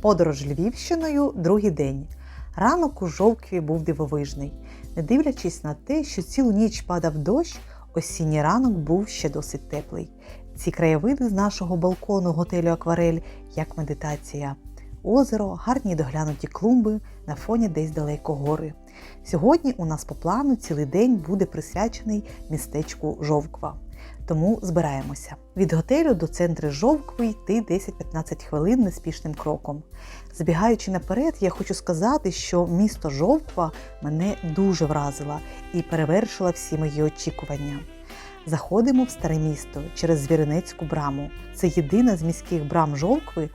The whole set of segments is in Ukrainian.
Подорож Львівщиною другий день. Ранок у жовкві був дивовижний. Не дивлячись на те, що цілу ніч падав дощ, осінній ранок був ще досить теплий. Ці краєвиди з нашого балкону готелю Акварель як медитація. Озеро, гарні доглянуті клумби, на фоні десь далеко гори. Сьогодні у нас по плану цілий день буде присвячений містечку Жовква. Тому збираємося. Від готелю до центру Жовкви йти 10-15 хвилин неспішним кроком. Збігаючи наперед, я хочу сказати, що місто Жовква мене дуже вразило і перевершила всі мої очікування. Заходимо в старе місто через Звіринецьку браму. Це єдина з міських брам Жовкви,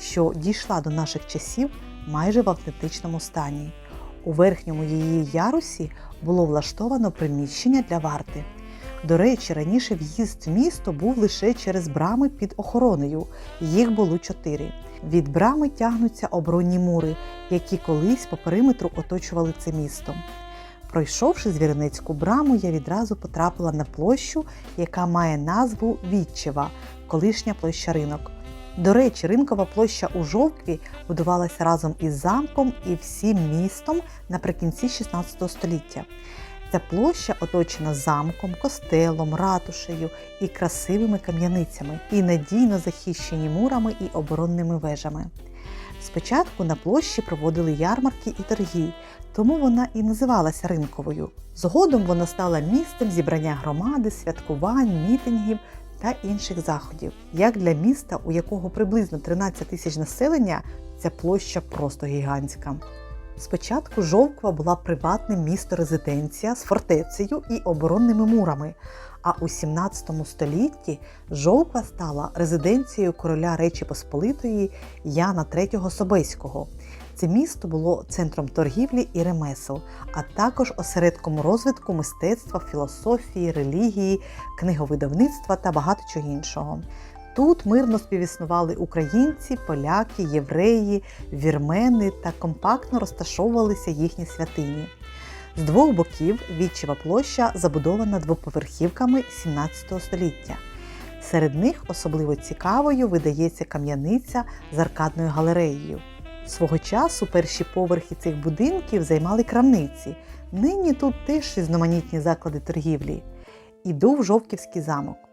що дійшла до наших часів майже в автентичному стані. У верхньому її ярусі було влаштовано приміщення для варти. До речі, раніше в'їзд в місто був лише через брами під охороною. Їх було чотири. Від брами тягнуться оборонні мури, які колись по периметру оточували це місто. Пройшовши Звіринецьку браму, я відразу потрапила на площу, яка має назву Вітчева, колишня площа ринок. До речі, ринкова площа у Жовкві будувалася разом із замком і всім містом наприкінці 16 століття. Ця площа оточена замком, костелом, ратушею і красивими кам'яницями, і надійно захищені мурами і оборонними вежами. Спочатку на площі проводили ярмарки і торги, тому вона і називалася ринковою. Згодом вона стала місцем зібрання громади, святкувань, мітингів та інших заходів. Як для міста, у якого приблизно 13 тисяч населення, ця площа просто гігантська. Спочатку Жовква була приватним місто-резиденція з фортецею і оборонними мурами, а у 17 столітті Жовква стала резиденцією короля Речі Посполитої Яна III Собеського. Це місто було центром торгівлі і ремесел, а також осередком розвитку мистецтва, філософії, релігії, книговидавництва та багато чого іншого. Тут мирно співіснували українці, поляки, євреї, вірмени та компактно розташовувалися їхні святині. З двох боків Вітчева площа забудована двоповерхівками 17 століття. Серед них особливо цікавою видається кам'яниця з аркадною галереєю. Свого часу перші поверхи цих будинків займали крамниці. Нині тут теж різноманітні заклади торгівлі. Іду в Жовківський замок.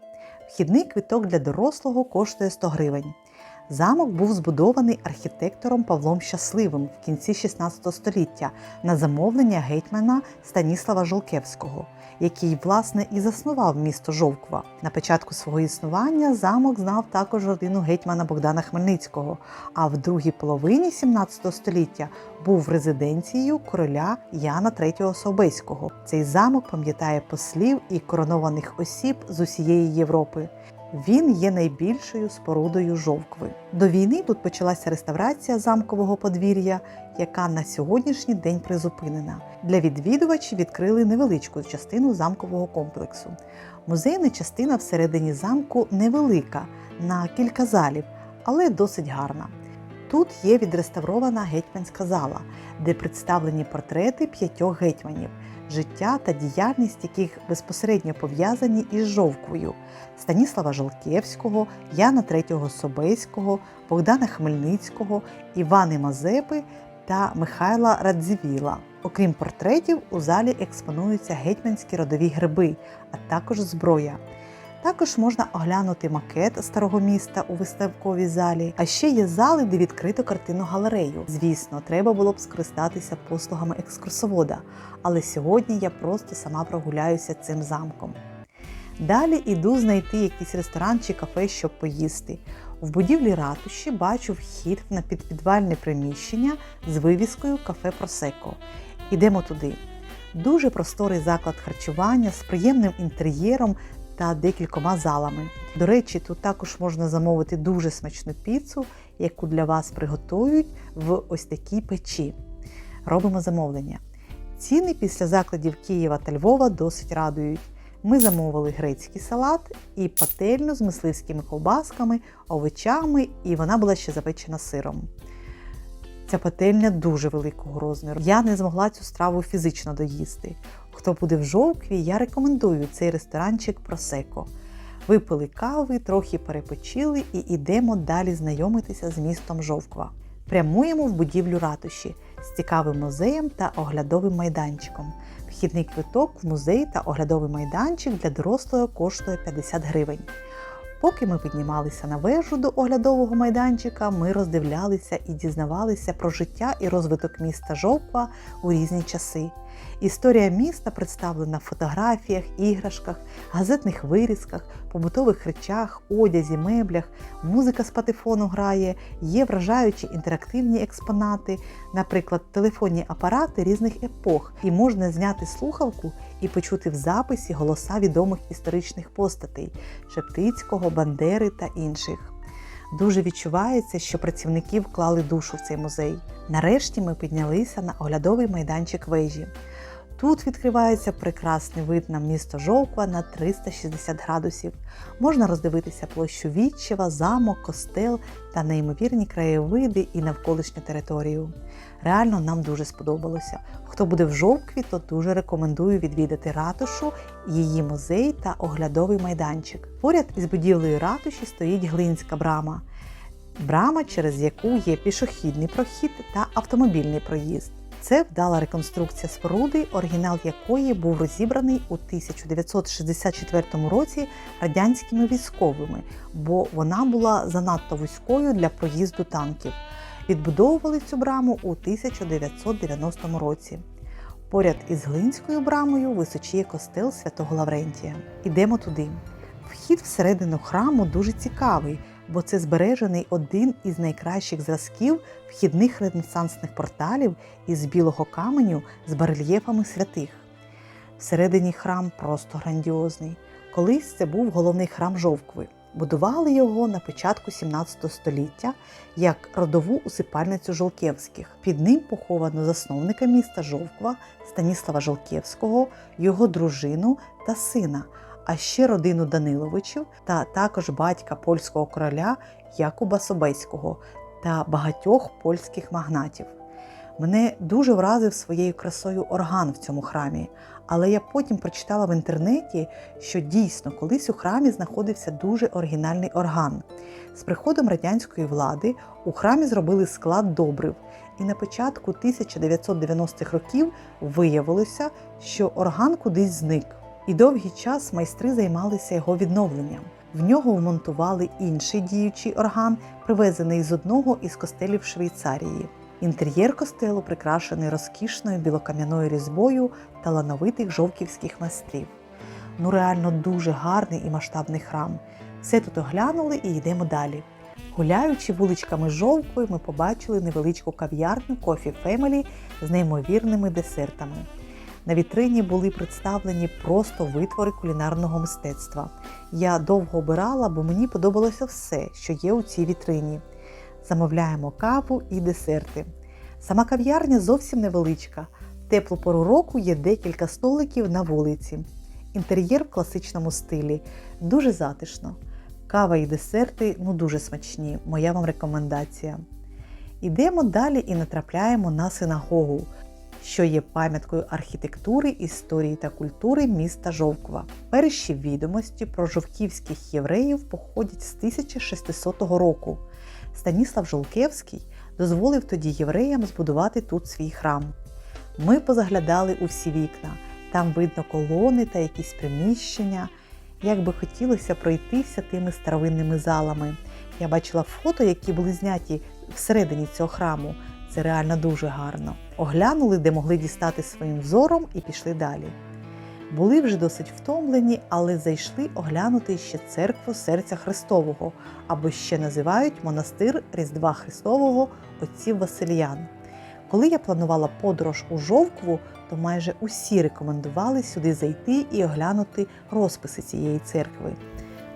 Вхідний квиток для дорослого коштує 100 гривень. Замок був збудований архітектором Павлом Щасливим в кінці 16 століття на замовлення гетьмана Станіслава Жолкевського, який, власне, і заснував місто Жовква. На початку свого існування замок знав також родину гетьмана Богдана Хмельницького, а в другій половині 17 століття був резиденцією короля Яна III Собеського. Цей замок пам'ятає послів і коронованих осіб з усієї Європи. Він є найбільшою спорудою жовкви. До війни тут почалася реставрація замкового подвір'я, яка на сьогоднішній день призупинена. Для відвідувачів відкрили невеличку частину замкового комплексу. Музейна частина всередині замку невелика, на кілька залів, але досить гарна. Тут є відреставрована гетьманська зала, де представлені портрети п'ятьох гетьманів, життя та діяльність яких безпосередньо пов'язані із Жовквою Станіслава Жолкєвського, Яна III Собеського, Богдана Хмельницького, Івани Мазепи та Михайла Радзивіла. Окрім портретів, у залі експонуються гетьманські родові гриби, а також зброя. Також можна оглянути макет старого міста у виставковій залі. А ще є зали, де відкрито картину галерею. Звісно, треба було б скористатися послугами екскурсовода, але сьогодні я просто сама прогуляюся цим замком. Далі іду знайти якийсь ресторан чи кафе, щоб поїсти. В будівлі ратуші бачу вхід на підпідвальне приміщення з вивіскою кафе Просеко. Ідемо туди. Дуже просторий заклад харчування з приємним інтер'єром та декількома залами. До речі, тут також можна замовити дуже смачну піцу, яку для вас приготують в ось такій печі. Робимо замовлення. Ціни після закладів Києва та Львова досить радують. Ми замовили грецький салат і пательню з мисливськими ковбасками, овочами, і вона була ще запечена сиром. Ця пательня дуже великого розміру. Я не змогла цю страву фізично доїсти. Хто буде в жовкві, я рекомендую цей ресторанчик Просеко. Випили кави, трохи перепочили і йдемо далі знайомитися з містом Жовква. Прямуємо в будівлю ратуші з цікавим музеєм та оглядовим майданчиком. Вхідний квиток в музей та оглядовий майданчик для дорослого коштує 50 гривень. Поки ми піднімалися на вежу до оглядового майданчика, ми роздивлялися і дізнавалися про життя і розвиток міста Жовква у різні часи. Історія міста представлена в фотографіях, іграшках, газетних вирізках, побутових речах, одязі, меблях, музика з патефону грає, є вражаючі інтерактивні експонати, наприклад, телефонні апарати різних епох, і можна зняти слухавку і почути в записі голоса відомих історичних постатей Шептицького, Бандери та інших. Дуже відчувається, що працівники вклали душу в цей музей. Нарешті ми піднялися на оглядовий майданчик вежі. Тут відкривається прекрасний вид на місто Жовква на 360 градусів. Можна роздивитися площу Вітчева, замок, костел та неймовірні краєвиди і навколишню територію. Реально нам дуже сподобалося. Хто буде в Жовкві, то дуже рекомендую відвідати ратушу, її музей та оглядовий майданчик. Поряд із будівлею ратуші стоїть Глинська брама. Брама, через яку є пішохідний прохід та автомобільний проїзд. Це вдала реконструкція споруди, оригінал якої був розібраний у 1964 році радянськими військовими, бо вона була занадто вузькою для проїзду танків. Відбудовували цю браму у 1990 році. Поряд із Глинською брамою височіє костел святого Лаврентія. Ідемо туди. Вхід всередину храму дуже цікавий, бо це збережений один із найкращих зразків вхідних ренесансних порталів із білого каменю з барельєфами святих. Всередині храм просто грандіозний. Колись це був головний храм Жовкви. Будували його на початку 17 століття як родову усипальницю Жолківських. Під ним поховано засновника міста Жовква Станіслава Жолківського, його дружину та сина, а ще родину Даниловичів та також батька польського короля Якуба Собеського та багатьох польських магнатів. Мене дуже вразив своєю красою орган в цьому храмі, але я потім прочитала в інтернеті, що дійсно колись у храмі знаходився дуже оригінальний орган. З приходом радянської влади у храмі зробили склад добрив, і на початку 1990-х років виявилося, що орган кудись зник. І довгий час майстри займалися його відновленням. В нього вмонтували інший діючий орган, привезений з одного із костелів Швейцарії. Інтер'єр костелу прикрашений розкішною білокам'яною різьбою талановитих жовківських майстрів. Ну реально дуже гарний і масштабний храм. Все тут оглянули і йдемо далі. Гуляючи вуличками Жовкви, ми побачили невеличку кав'ярню Coffee Family з неймовірними десертами. На вітрині були представлені просто витвори кулінарного мистецтва. Я довго обирала, бо мені подобалося все, що є у цій вітрині. Замовляємо каву і десерти. Сама кав'ярня зовсім невеличка. Теплу пору року є декілька столиків на вулиці. Інтер'єр в класичному стилі, дуже затишно. Кава і десерти ну дуже смачні, моя вам рекомендація. Ідемо далі і натрапляємо на синагогу, що є пам'яткою архітектури, історії та культури міста Жовква. Перші відомості про жовківських євреїв походять з 1600 року. Станіслав Жолкевський дозволив тоді євреям збудувати тут свій храм. Ми позаглядали у всі вікна, там видно колони та якісь приміщення. Як би хотілося пройтися тими старовинними залами. Я бачила фото, які були зняті всередині цього храму. Це реально дуже гарно. Оглянули, де могли дістати своїм взором, і пішли далі. Були вже досить втомлені, але зайшли оглянути ще церкву серця Христового, або ще називають монастир Різдва Христового отців Васильян. Коли я планувала подорож у Жовкву, то майже усі рекомендували сюди зайти і оглянути розписи цієї церкви.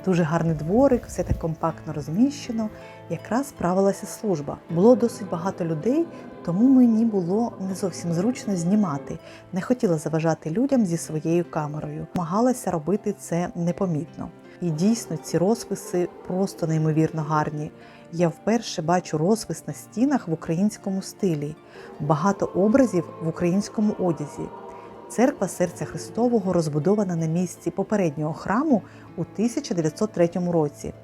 Дуже гарний дворик, все так компактно розміщено. Якраз справилася служба. Було досить багато людей, тому мені було не зовсім зручно знімати. Не хотіла заважати людям зі своєю камерою. Намагалася робити це непомітно. І дійсно ці розписи просто неймовірно гарні. Я вперше бачу розпис на стінах в українському стилі, багато образів в українському одязі. Церква серця Христового розбудована на місці попереднього храму у 1903 році.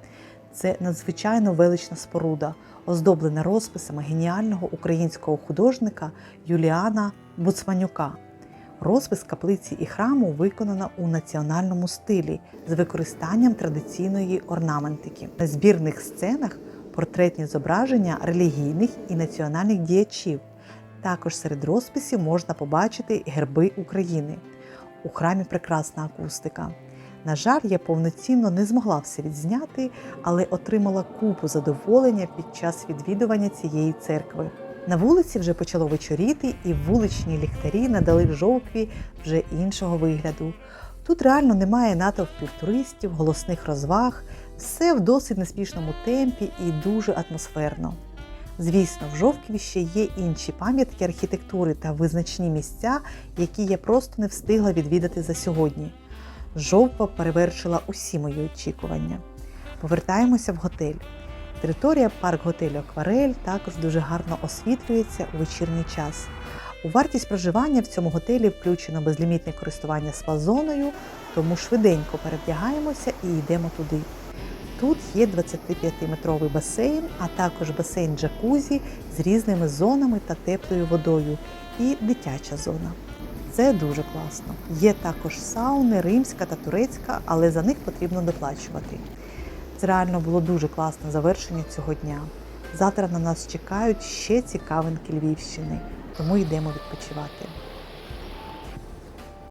Це надзвичайно велична споруда, оздоблене розписами геніального українського художника Юліана Буцманюка. Розпис каплиці і храму виконано у національному стилі з використанням традиційної орнаментики. На збірних сценах портретні зображення релігійних і національних діячів. Також серед розписів можна побачити герби України. У храмі прекрасна акустика. На жаль, я повноцінно не змогла все відзняти, але отримала купу задоволення під час відвідування цієї церкви. На вулиці вже почало вечоріти, і вуличні ліхтарі надали жовкві вже іншого вигляду. Тут реально немає натовпів туристів, голосних розваг, все в досить неспішному темпі і дуже атмосферно. Звісно, в Жовкві ще є інші пам'ятки архітектури та визначні місця, які я просто не встигла відвідати за сьогодні. Жовква перевершила усі мої очікування. Повертаємося в готель. Територія парк готелю Акварель також дуже гарно освітлюється у вечірній час. У вартість проживання в цьому готелі включено безлімітне користування спа-зоною, тому швиденько перевдягаємося і йдемо туди. Тут є 25-метровий басейн, а також басейн джакузі з різними зонами та теплою водою і дитяча зона. Це дуже класно. Є також сауни, римська та турецька, але за них потрібно доплачувати. Це реально було дуже класне завершення цього дня. Завтра на нас чекають ще цікавинки Львівщини, тому йдемо відпочивати.